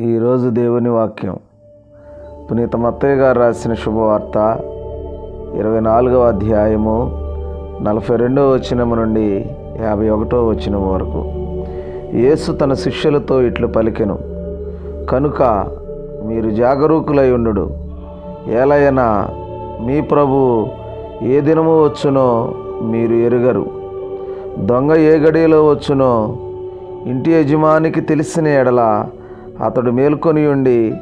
ఈరోజు దేవుని వాక్యం. పునీత మత్తయ్య గారు రాసిన శుభవార్త ఇరవై నాలుగవ అధ్యాయము నలభై రెండవ వచనము నుండి యాభై ఒకటో వచనం వరకు. యేసు తన శిష్యులతో ఇట్లు పలికెను కనుక మీరు జాగరూకులై ఉండు ఏలయనా మీ ప్రభు ఏ దినము వచ్చునో మీరు ఎరుగరు. దొంగ ఏ గడియలో వచ్చునో ఇంటి యజమానికి తెలిసిన ఎడల అతడు మేల్కొని ఉండి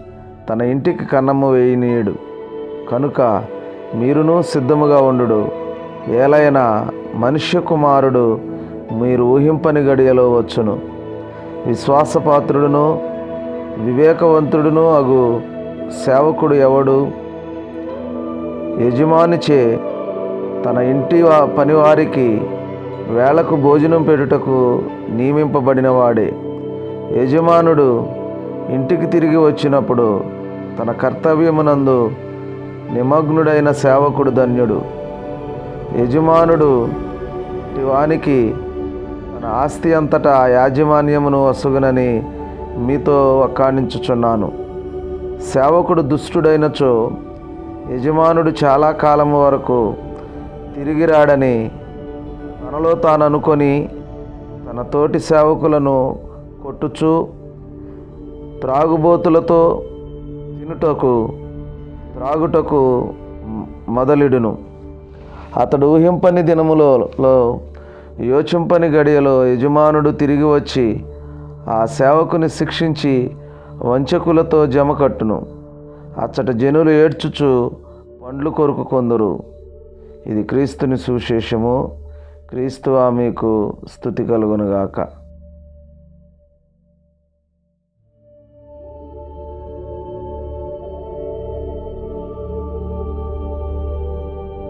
తన ఇంటికి కన్నము వేయనీయుడు. కనుక మీరునూ సిద్ధముగా ఉండు ఏలైనా మనుష్య కుమారుడు మీరు ఊహింపని గడియలో వచ్చును. విశ్వాసపాత్రుడును వివేకవంతుడును అగు సేవకుడు ఎవడు? యజమానిచే తన ఇంటి పనివారికి వేళకు భోజనం పెట్టుటకు నియమింపబడినవాడే. యజమానుడు ఇంటికి తిరిగి వచ్చినప్పుడు తన కర్తవ్యమునందు నిమగ్నుడైన సేవకుడు ధన్యుడు. యజమానుడు వానికి తన ఆస్తి అంతటా యాజమాన్యమును వసుగునని మీతో వక్కాణించుచున్నాను. సేవకుడు దుష్టుడైనచో యజమానుడు చాలా కాలం వరకు తిరిగి రాడని తనలో తాను అనుకొని తన తోటి సేవకులను కొట్టుచు త్రాగుబోతులతో తినుటకు త్రాగుటకు మొదలిడును. అతడు ఊహింపని దినములో యోచింపని గడియలో యజమానుడు తిరిగి వచ్చి ఆ సేవకుని శిక్షించి వంచకులతో జమ కట్టును. అచ్చట జనులు ఏడ్చుచు పండ్లు కొరుకు కొందరు. ఇది క్రీస్తుని సువిశేషము. క్రీస్తువా మీకు స్థుతి కలుగునుగాక.